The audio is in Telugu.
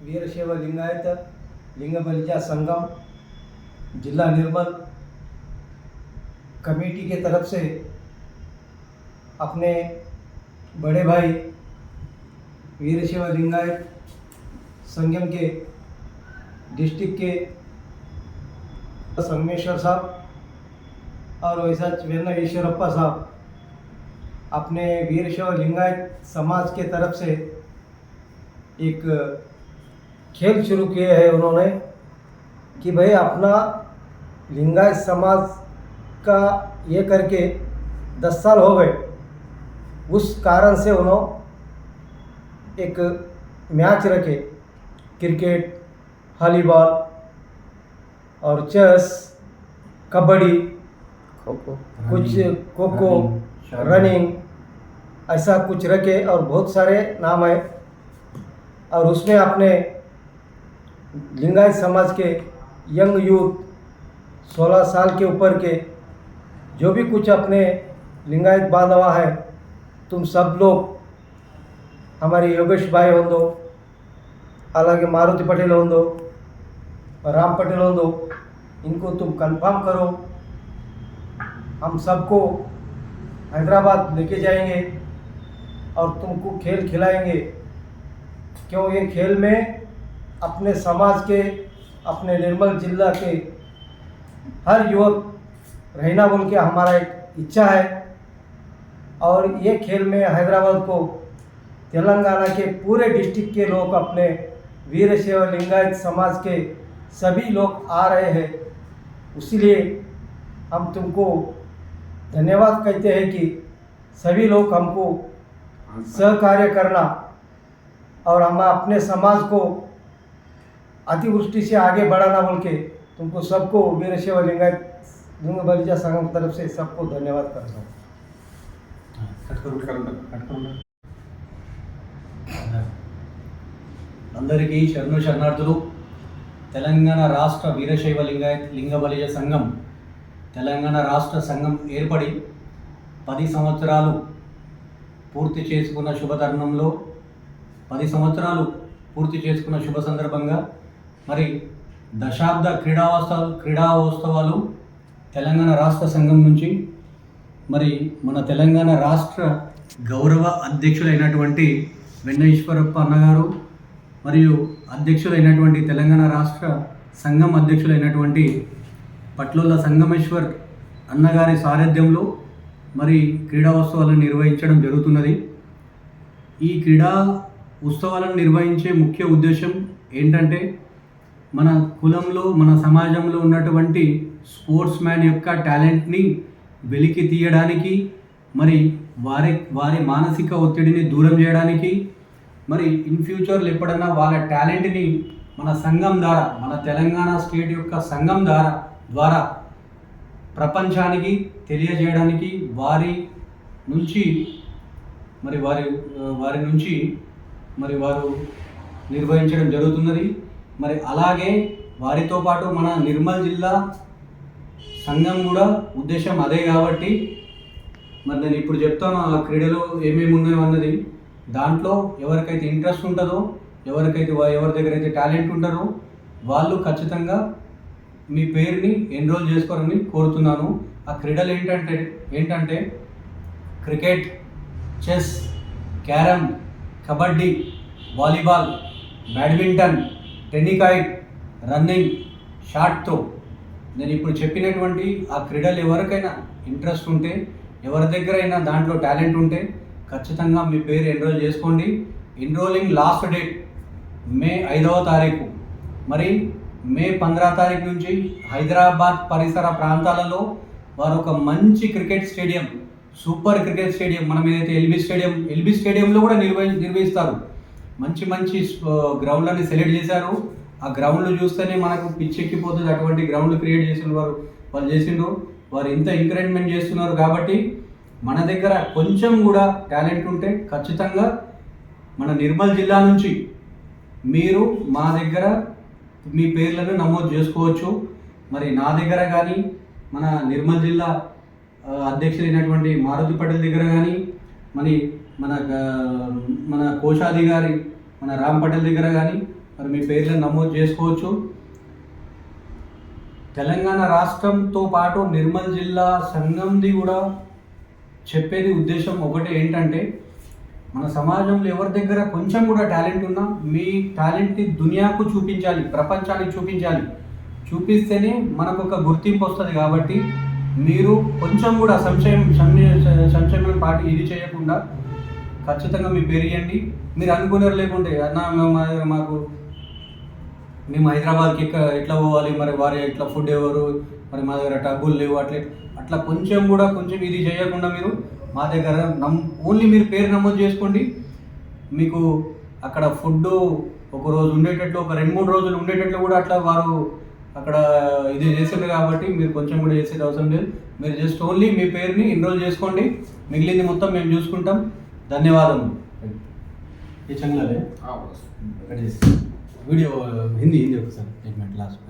वीरशैव लिंगायत लिंग बलिजा संगम जिला निर्मल कमेटी के तरफ़ से अपने बड़े भाई वीरशैव लिंगायत संगम के डिस्ट्रिक्ट के संगमेश्वर साहब और वैसा वेन्न ईश्वरप्पा साहब अपने वीरशैव लिंगायत समाज के तरफ़ से एक खेल शुरू किए हैं उन्होंने कि भाई अपना लिंगायत समाज का ये करके दस साल हो गए। उस कारण से उन्होंने एक मैच रखे। क्रिकेट हॉलीबॉल और चेस कबड्डी खो खो कुछ खो खो रनिंग ऐसा कुछ रखे और बहुत सारे नाम है और उसमें अपने लिंगायत समाज के यंग यूथ 16 साल के ऊपर के जो भी कुछ अपने लिंगायत बांधवा है तुम सब लोग हमारे योगेश भाई होंदो అలాగే మారుతి పటేల్ होंदो राम पटेल होंदो इनको तुम कंफर्म करो हम सबको हैदराबाद लेके जाएंगे और तुमको खेल खिलाएंगे क्यों ये खेल में अपने समाज के अपने निर्मल जिला के हर युवक रहना बोल के हमारा एक इच्छा है। और ये खेल में हैदराबाद को तेलंगाना के पूरे डिस्ट्रिक्ट के लोग अपने वीरशैव लिंगायत समाज के सभी लोग आ रहे हैं। इसीलिए हम तुमको धन्यवाद कहते हैं कि सभी लोग हमको सहकार्य करना और हम अपने समाज को अतिवृष्टि से आगे बढ़ाना बोल के तुमको सबको वीरशैव लिंगायत लिंग बलिजा संघ की तरफ से सबको धन्यवाद करता हूँ అందరికీ శరణు శరణార్థులు తెలంగాణ రాష్ట్ర వీరశైవ లింగాయత్ లింగ బలిజ సంఘం తెలంగాణ రాష్ట్ర సంఘం ఏర్పడి పది సంవత్సరాలు పూర్తి చేసుకున్న శుభ తరుణంలో పది సంవత్సరాలు పూర్తి చేసుకున్న శుభ సందర్భంగా మరి దశాబ్ద క్రీడావోత్సవాలు క్రీడావోత్సవాలు తెలంగాణ రాష్ట్ర సంఘం నుంచి మరి మన తెలంగాణ రాష్ట్ర గౌరవ అధ్యక్షులైనటువంటి వెన్నైశ్వరప్ప అన్నగారు మరియు అధ్యక్షులైనటువంటి తెలంగాణ రాష్ట్ర సంఘం అధ్యక్షులైనటువంటి పట్లోళ్ళ సంగమేశ్వర్ అన్నగారి సారథ్యంలో మరి క్రీడా ఉత్సవాలను నిర్వహించడం జరుగుతున్నది. ఈ క్రీడా ఉత్సవాలను నిర్వహించే ముఖ్య ఉద్దేశం ఏంటంటే మన కులంలో మన సమాజంలో ఉన్నటువంటి స్పోర్ట్స్ మ్యాన్ యొక్క టాలెంట్ని వెలికి తీయడానికి మరి వారి వారి మానసిక ఒత్తిడిని దూరం చేయడానికి మరి ఇన్ ఫ్యూచర్లో ఎప్పుడన్నా వాళ్ళ టాలెంట్ని మన సంఘం ద్వారా మన తెలంగాణ స్టేట్ యొక్క సంఘం ద్వారా ద్వారా ప్రపంచానికి తెలియజేయడానికి వారి నుంచి మరి వారి వారి నుంచి మరి వారు నిర్వహించడం జరుగుతున్నది. మరి అలాగే వారితో పాటు మన నిర్మల్ జిల్లా సంఘం కూడా ఉద్దేశం అదే కాబట్టి మరి నేను ఇప్పుడు చెప్తాను ఆ క్రీడలో ఏమేమి ఉన్నాయో అన్నది. దాంట్లో ఎవరికైతే ఇంట్రెస్ట్ ఉంటుందో ఎవరికైతే ఎవరి దగ్గర అయితే టాలెంట్ ఉంటారో వాళ్ళు ఖచ్చితంగా మీ పేరుని ఎన్రోల్ చేసుకోవాలని కోరుతున్నాను. ఆ క్రీడలు ఏంటంటే ఏంటంటే cricket chess carrom kabaddi volleyball badminton tennikoit running షార్ట్తో నేను ఇప్పుడు చెప్పినటువంటి ఆ క్రీడలు ఎవరికైనా ఇంట్రెస్ట్ ఉంటే ఎవరి దగ్గర అయినా దాంట్లో టాలెంట్ ఉంటే ఖచ్చితంగా మీ పేరు ఎన్రోల్ చేసుకోండి. ఎన్రోలింగ్ లాస్ట్ డేట్ మే ఐదవ తారీఖు. మరి మే పంద్రా తారీఖు నుంచి హైదరాబాద్ పరిసర ప్రాంతాలలో వారు ఒక మంచి cricket stadium super cricket stadium మనం ఏదైతే ఎల్బీ స్టేడియం ఎల్బీ స్టేడియంలో కూడా నిర్వహి నిర్వహిస్తారు. మంచి మంచి గ్రౌండ్లని సెలెక్ట్ చేశారు. ఆ గ్రౌండ్లు చూస్తేనే మనకు పిచ్చెక్కిపోతుంది అటువంటి గ్రౌండ్లు క్రియేట్ చేసిన వారు వాళ్ళు చేసిండ్రు. వారు ఇంత ఎంకరేజ్మెంట్ చేస్తున్నారు కాబట్టి మన దగ్గర కొంచెం కూడా టాలెంట్ ఉంటే ఖచ్చితంగా మన నిర్మల్ జిల్లా నుంచి మీరు మా దగ్గర మీ పేర్లను నమోదు చేసుకోవచ్చు. మరి నా దగ్గర కానీ మన నిర్మల్ జిల్లా ఆ, అధ్యక్షులైనటువంటి మారుతి పటేల్ దగ్గర కానీ మరి మన మన కోశాధికారి మన రామ్ పటేల్ దగ్గర కానీ మరి మీ పేర్లను నమోదు చేసుకోవచ్చు. తెలంగాణ రాష్ట్రంతో పాటు నిర్మల్ జిల్లా సంఘంది కూడా చెప్పేది ఉద్దేశం ఒకటి ఏంటంటే మన సమాజంలో ఎవరి దగ్గర కొంచెం కూడా టాలెంట్ ఉన్నా మీ టాలెంట్ని దునియాకు చూపించాలి ప్రపంచానికి చూపించాలి. చూపిస్తేనే మనకు ఒక గుర్తింపు వస్తుంది కాబట్టి మీరు కొంచెం కూడా సంశయం సంశయ- సంశయం పాటి ఇది చేయకుండా ఖచ్చితంగా మీరు పెరిగండి మీరు అనుకున్నారు లేకుంటే అన్న మేము మా దగ్గర మాకు మేము హైదరాబాద్కి ఎక్క ఎట్లా పోవాలి? మరి వారి ఎట్లా ఫుడ్ ఎవరు మరి మా దగ్గర డబ్బులు లేవు అట్లే అట్లా కొంచెం కూడా కొంచెం ఇది చేయకుండా మీరు మా దగ్గర నమ్ ఓన్లీ మీరు పేరు నమోదు చేసుకోండి. మీకు అక్కడ ఫుడ్ ఒక రోజు ఉండేటట్లు ఒక రెండు మూడు రోజులు ఉండేటట్లు కూడా అట్లా వారు అక్కడ ఇది చేసిండు కాబట్టి మీరు కొంచెం కూడా చేసేది అవసరం లేదు. మీరు జస్ట్ ఓన్లీ మీ పేరుని ఎన్రోల్ చేసుకోండి. మిగిలింది మొత్తం మేము చూసుకుంటాం. ధన్యవాదం ఈ చంగ్లాలే వీడియో హిందీ హిందీ ఒకసారి. లాస్ట్